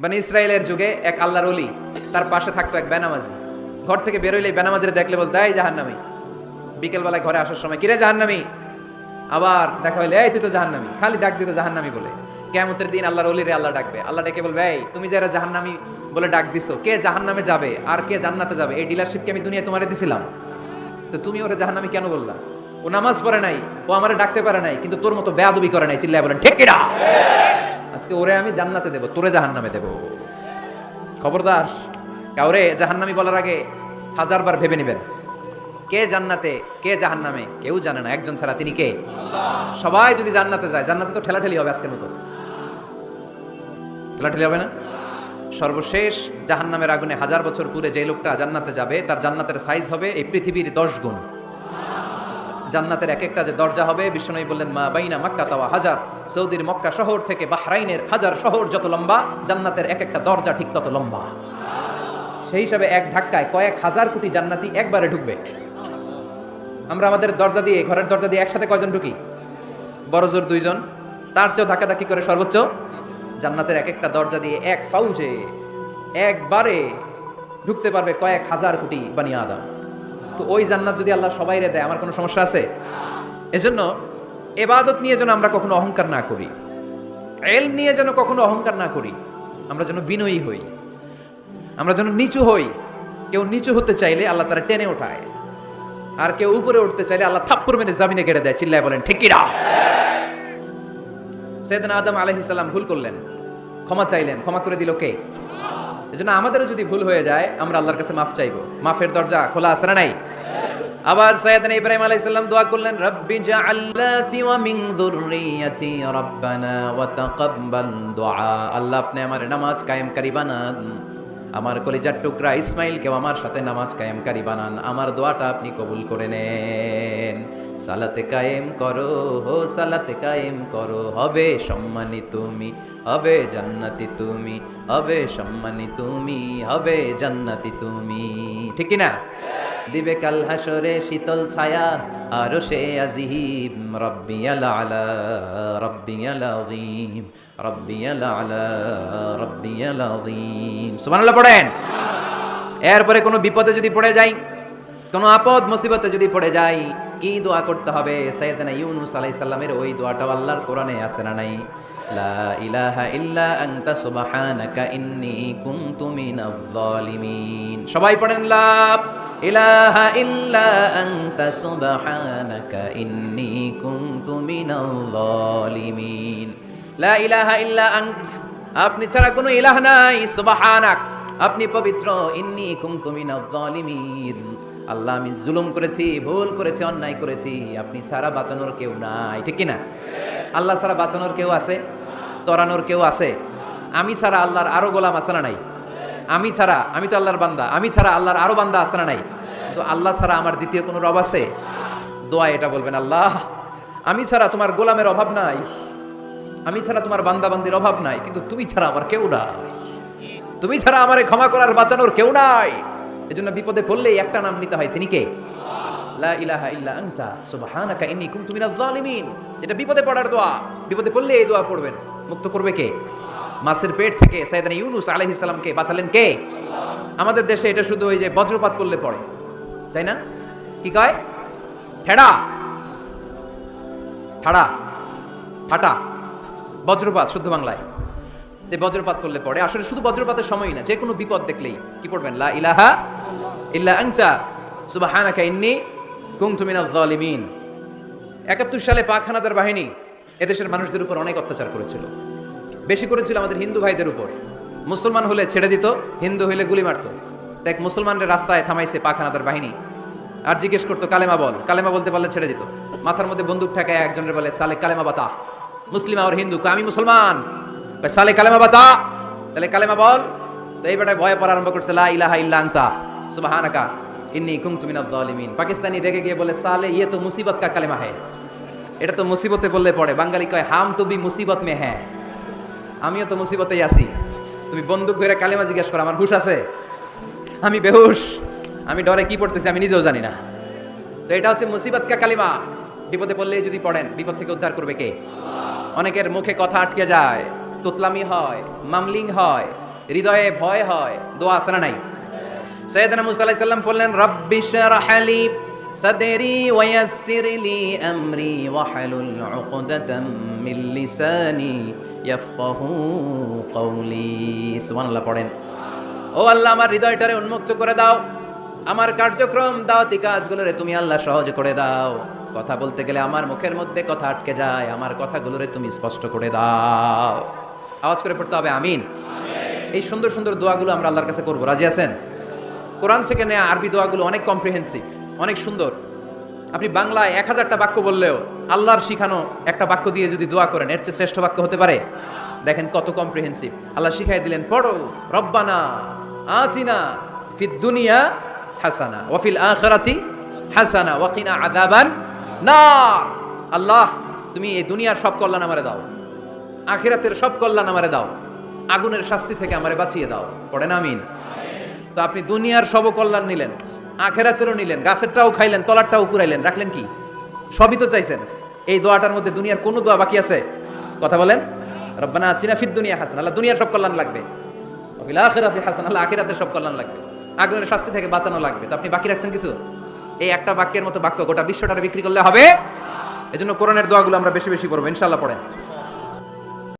মানে ইসরায়েলের যুগে এক আল্লাহর অলি তার পাশে থাকতো এক বেনামাজি। ঘর থেকে বেরোইলে বেনামাজির দেখলে বলতো, এই জাহান্নামি। বিকেলবেলায় ঘরে আসার সময়, কিরে জাহান্নামি? আবার দেখা হইলে, এই তুই তো জাহান্নামি, খালি ডাক দিত জাহান্নামি বলে। কেমতের দিন আল্লাহর অলিরে আল্লাহ ডাকবে। আল্লাহ ডেকে বলবে, এই, তুমি যারা জাহান্নামি বলে ডাক দিছো, কে জাহান্নামে যাবে আর কে জান্নাতে যাবে? এই ডিলারশিপকে আমি দুনিয়ায় তোমারে দিছিলাম। তো তুমি ওরে জাহান্নামি কেন বললা? ও নামাজ পড়ে নাই, ও আমারে ডাকতে পারে নাই, কিন্তু তোর মতো বেয়াদবি করে নাই। চিল্লায় বলেন ঠিক আজকে ওরে আমি জান্নাতে দেব, তোরে জাহান্নামে দেব। খবরদার, কাউরে জাহান্নামি বলার আগে হাজারবার ভেবে নেবেন। কে জান্নাতে, কে জাহান্নামে, কেউ জানে না, একজন ছাড়া তিনি কে? সবাই যদি জান্নাতে যায়, জান্নাতে তো ঠেলাঠেলি হবে আজকের মতো। ঠেলাঠেলি হবে না? সর্বশেষ জাহান্নামের আগুনে হাজার বছর পুরে যে লোকটা জান্নাতে যাবে, তার জান্নাতের সাইজ হবে এই পৃথিবীর দশ গুণ। জান্নাতের এক একটা যে দরজা হবে বিষ্ণু বললেন, মা বাইনা মক্কা তাওয়া হাজার। সৌদির মক্কা শহর থেকে বাহরাইনের হাজার শহর যত লম্বা, জান্নাতের এক একটা দরজা ঠিক তত লম্বা। সেই হিসাবে এক ধাক্কায় কয়েক হাজার কোটি জান্নাতি একবারে ঢুকবে। আমরা আমাদের দরজা দিয়ে, ঘরের দরজা দিয়ে একসাথে কয়জন ঢুকি? বড় জোর দুইজন। তার চেয়েও ধাক্কাধাক্কি করে সর্বোচ্চ। জান্নাতের এক একটা দরজা দিয়ে এক ফাউজে একবারে ঢুকতে পারবে কয়েক হাজার কোটি বানিয়ে আদম। তো ওই জান্নাত যদি আল্লাহ সবাইরে দেয়, আমার কোনো সমস্যা আছে? এজন্য এবাদত নিয়ে যেন আমরা কখনো অহংকার না করি। এল নিয়ে যেন কখনো অহংকার না করি। আমরা যেন বিনয়ী হই। আমরা যেন নিচু হই। কেউ নিচু হতে চাইলে আল্লাহ তারা টেনে ওঠায়। আর কেউ উপরে উঠতে চাইলে আল্লাহ থাপ্পর মেরে জামিনে কেড়ে দেয়। চিল্লায় বলেন ঠিকিরা সেদিন আদম আলহিসাল্লাম ভুল করলেন। ক্ষমা চাইলেন। ক্ষমা করে দিল কে? এজন্য আমাদেরও যদি ভুল হয়ে যায়, আমরা আল্লাহর কাছে মাফ চাইব। মাফের দরজা খোলা আছে না নাই? আবার সৈয়দনা ইব্রাহিম আলাইহিস সালাম দোয়া করলেন, রব্বি জাআল্লাতি ওয়া মিন যুররিয়াতি রব্বানা ওয়া তাকাব্বাল দুআ। আল্লাহ আপনি আমার নামাজ কায়েমকারী বানান। আমার কলিজার টুকরা ইসমাইলকেও আমার সাথে নামাজ কায়েমকারী বানান। আমার দোয়াটা আপনি কবুল করে নেন। সালাতে কায়েম করো, হো সালাতে কায়েম করো। হবে সম্মানী তুমি, হবে জান্নাতি তুমি, হবে সম্মানী তুমি, হবে জান্নাতি তুমি। ঠিক না দিবে কাল হাসরে শীতল ছায়া, আরও সে আজিম রব্বিয়াল আলা, রব্বিয়াল আযীম, রব্বিয়াল আলা, রব্বিয়াল আযীম। সুবহানাল্লাহ পড়েন। এরপরে কোনো বিপদে যদি পড়ে যাই, কোনো আপদ, মুসিবতে যদি পড়ে যাই কি দোয়া করতে হবে? সাইয়েদনা ইউনুস আলাইহিস সালামের ওই দোয়াটা আল্লাহর কোরআনে আছে না নাই? লা ইলাহা ইল্লা আনতা, সুবহানাকা ইন্নী কুনতু মিনাজ জালিমিন সবাই পড়েন, লা ইলাহা ইল্লা আনতা, সুবহানাকা ইন্নী কুনতু মিনাজ জালিমিন লা ইলাহা ইল্লা আন্ত, আপনি ছাড়া কোনো ইলাহ নাই, সুবহানাক। আপনি পবিত্র, ইন্নী কুনতু মিনাজ জালিমিন আল্লাহ, আমি জুলুম করেছি, ভুল করেছি, অন্যায় করেছি, আপনি ছাড়া বাঁচানোর কেউ নাই। ঠিক না আল্লাহ ছাড়া বাঁচানোর কেউ আছে? তরানোর কেউ আছে? আমি ছাড়া আল্লাহর আরও গোলাম আছে না নাই? আমি ছাড়া, আমি তো আল্লাহর বান্দা, আমি ছাড়া আল্লাহর আরও বান্দা আছে না নাই? তো আল্লাহ ছাড়া আমার দ্বিতীয় কোনো রব আছে? দোয়া এটা বলবেন, আল্লাহ, আমি ছাড়া তোমার গোলামের অভাব নাই। আমি ছাড়া তোমার বান্দাবান্দির অভাব নাই, কিন্তু তুমি ছাড়া আমার কেউ নাই। তুমি ছাড়া আমারে ক্ষমা করার, বাঁচানোর কেউ নাই। এজন্য বিপদে পড়লেই একটা নাম নিতে হয়। তিনি কে? লা ইলাহা ইল্লা আনতা, সুবহানাকা ইন্নী কুনতু মিনাজ জালিমিন এটা বিপদে পড়ার দোয়া। বিপদে পড়লে এই দোয়া পড়বেন। মুক্ত করবে কে? মাছের পেট থেকে সাইয়েদনা ইউনুস আলাইহিস সালামকে বাঁচালেন কে? আমাদের দেশে এটা শুধু ওই যে বজ্রপাত করলে পড়ে। তাই না? কি কয়? ঠেড়া। ঠাড়া। ফাটা বজ্রপাত শুদ্ধ বাংলায়। যে বজ্রপাত করলে পড়ে। আসলে শুধু বজ্রপাতের সময় না যে কোনো বিপদ দেখলেই। কি পড়বেন? লা ইলাহা ইল্লা আনতা সুবহানাকা ইন্নী কুনতু মিনাজ জালিমিন 71 সালে পাক হানাদার বাহিনী এদেশের মানুষদের উপর অনেক অত্যাচার করেছিল। বেশি করেছিল আমাদের হিন্দু ভাইদের উপর। মুসলমান হলে ছেড়ে দিত, হিন্দু হলে গুলি মারতো। দেখ মুসলমানদের রাস্তায় থামাইছে পাক হানাদার বাহিনী। আর জিজ্ঞেস করতো, কালেমা বল? কালেমা বলতে পারলে ছেড়ে দিত। মাথার মধ্যে বন্দুক ঠেকায় একজনের বলে, সালে কালেমা বাতা মুসলিম আর হিন্দু আমি মুসলমান। সালে কালেমা বাতা তাহলে, কালেমা বল? তো এই বেটায় ভয় পড়া আরম্ভ করছে, লা ইলাহা ইল্লা আনতা। সুবহানাকা, ইন্নী কুনতু মিনাজ জালিমিন। পাকিস্তানি রেগে গিয়ে বলে, সালে ইয়ে তো মুসিবত কা কালেমা है এটা তো মুসিবতে বললে পড়ে। বাঙালি কয়, হাম তো বি মুসিবত মে হ্যাঁ আমিও তো মুসিবতেই আছি। তুমি বন্দুক ধরে কালেমা জিজ্ঞেস করো, আমার হুশ আছে? আমি বেহুশ। আমি ডরে কি পড়তেছি আমি নিজেও জানি না। তো এটা হচ্ছে মুসিবত কা কালিমা। বিপদে পড়লে যদি পড়েন, বিপদ থেকে উদ্ধার করবে কে? অনেকের মুখে কথা আটকে যায়, তোতলামি হয়, মামলিং হয়, হৃদয়ে ভয় হয়, দোয়া আসে না নাই? সৈয়দনা মুসা আলাইহিস সালাম বললেন, রাব্বি শরহ লি সাদরি ওয়ায়াসসির লি আমরি ওয়াহলুল উকদাতাম মিন লিসানি ইয়াফকাহু কওলি। সুবহানাল্লাহ পড়েন। ও আল্লাহ, আমার হৃদয়টারে উন্মুক্ত করে দাও। আমার কার্যক্রম, দাওয়াতি কাজগুলোরে তুমি আল্লাহ সহজ করে দাও। কথা বলতে গেলে আমার মুখের মধ্যে কথা আটকে যায়, আমার কথাগুলোরে তুমি স্পষ্ট করে দাও। আওয়াজ করে পড়তে হবে, আমিন। এই সুন্দর সুন্দর দোয়াগুলো আমরা আল্লাহর কাছে করব। রাজি আছেন? কোরআন থেকে নেওয়া আরবি দোয়াগুলো অনেক কম্প্রিহেন্সিভ অনেক সুন্দর। আপনি বাংলায় এক হাজারটা বাক্য বললেও আল্লাহর শিখানো একটা বাক্য দিয়ে যদি দোয়া করেন, এর চেয়ে শ্রেষ্ঠ বাক্য হতে পারে? দেখেন কত কম্প্রিহেন্সিভ আল্লাহ শিখাই দিলেন, পড়ো, রব্বানা আতিনা ফিদ দুনিয়া হাসানা ওয়াফিল আখিরাতি হাসানা ওয়াকিনা আযাবান নার। আল্লাহ, তুমি এই দুনিয়ার সব কল্যাণ আমারে দাও। আখিরাতের সব কল্যাণ আমারে দাও। আগুনের শাস্তি থেকে আমারে বাঁচিয়ে দাও। পড়েন, আমিন। তো আপনি দুনিয়ার সব কল্যাণ নিলেন, আখেরাতেরও নিলেন, গাছেরটাও খাইলেন, তলারটাও কুড়াইলেন রাখলেন কি? সবই তো চাইছেন। এই দোয়াটার মধ্যে দুনিয়ার কোনো দোয়া বাকি আছে? কথা বলেন। রব্বানা আতিনা দুনিয়া হাসান, আল্লাহ দুনিয়ার সব কল্যাণ লাগবে। অফিল আখিরাতে হাসান, আল্লাহ আখিরাতের সব কল্যাণ লাগবে। আগুনের শাস্তি থেকে বাঁচানো লাগবে। তো আপনি বাকি রাখছেন কিছু? এই একটা বাক্যের মতো বাক্য গোটা বিশ্বটারে বিক্রি করলে হবে? এজন্য কোরআনের দোয়াগুলো আমরা বেশি বেশি করব ইনশাল্লাহ পড়েন।